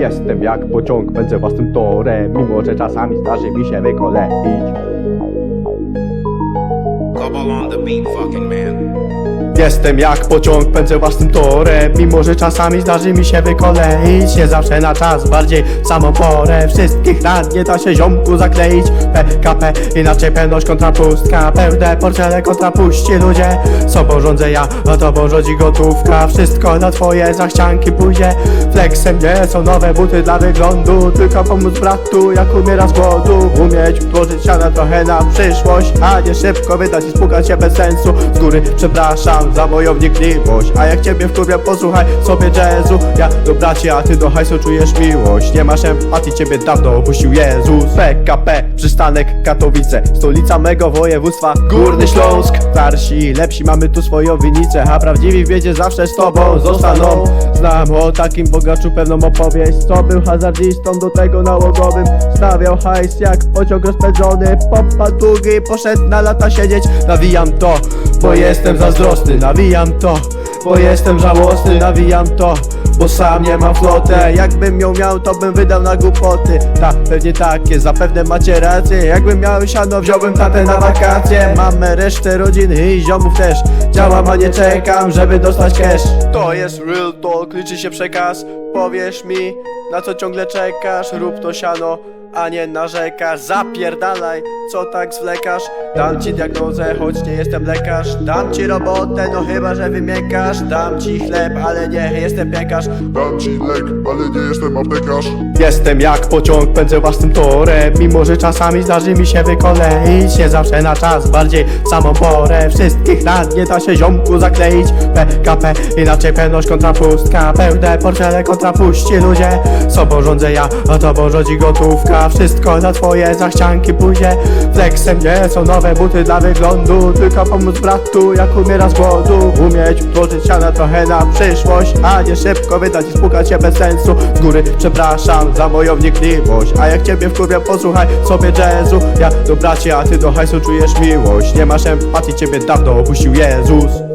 Jestem jak pociąg, pędzę własnym torem Mimo, że czasami zdarzy mi się wykoleić Jestem jak pociąg, pędzę własnym torem. Mimo, że czasami zdarzy mi się wykoleić Nie zawsze na czas, bardziej w samą porę Wszystkich rad nie da się ziomku zakleić. PKP, inaczej pewność kontra pustka Pełne porcele kontra puści ludzie Sobą rządzę ja, a tobą rządzi gotówka. Wszystko na twoje zachcianki pójdzie. Flexem nie są nowe buty dla wyglądu. Tylko pomóc bratu, jak umiera z głodu. Umieć włożyć siana trochę na przyszłość A nie szybko wydać i się bez sensu. Z góry przepraszam za moją wnikliwość. A jak ciebie wkurwia posłuchaj sobie jazzu. Ja do braci, a ty do hajsu czujesz miłość. Nie masz empatii, ciebie dawno opuścił Jezus. PKP, przystanek Katowice. Stolica mego województwa Górny Śląsk. Starsi, lepsi mamy tu swoją winicę A prawdziwi w biedzie zawsze z tobą zostaną. Znam o takim bogaczu pewną opowieść. Co był hazardzistą do tego nałogowym. Stawiał hajs jak pociąg rozpędzony. Popa długi poszedł na lata siedzieć Nawijam to, bo jestem zazdrosny. Nawijam to, bo jestem żałosny. Nawijam to, bo sam nie mam flotę Jakbym ją miał, to bym wydał na głupoty. Ta, pewnie takie, zapewne macie rację. Jakbym miał siano, wziąłbym tatę na wakacje. Mamy resztę rodziny i ziomów też. Działam, a nie czekam, żeby dostać cash. To jest real talk, liczy się przekaz. Powiesz mi, na co ciągle czekasz? Rób to siano, a nie narzekasz. Zapierdalaj, co tak zwlekasz Dam ci diagnozę, choć nie jestem lekarz. Dam ci robotę, no chyba, że wymiękasz Dam ci chleb, ale nie jestem piekarz. Dam ci lek, ale nie jestem aptekarz. Jestem jak pociąg, pędzę własnym torem. Mimo, że czasami zdarzy mi się wykoleić Nie zawsze na czas, bardziej w samą porę Wszystkich rad nie da się ziomku zakleić. PKP, inaczej pewność kontra pustka Pełne porcele kontra puści ludzie. Sobą rządzę ja, a tobą rządzi gotówka. Wszystko na twoje zachcianki pójdzie. Flexem nie są nowe buty dla wyglądu Tylko pomóc bratu, jak umiera z głodu. Umieć włożyć siana trochę na przyszłość A nie szybko wydać i spłukać się bez sensu. Z góry przepraszam za moją wnikliwość A jak ciebie wkurwia posłuchaj sobie jazzu Ja do braci, a ty do hajsu czujesz miłość. Nie masz empatii, ciebie dawno opuścił Jezus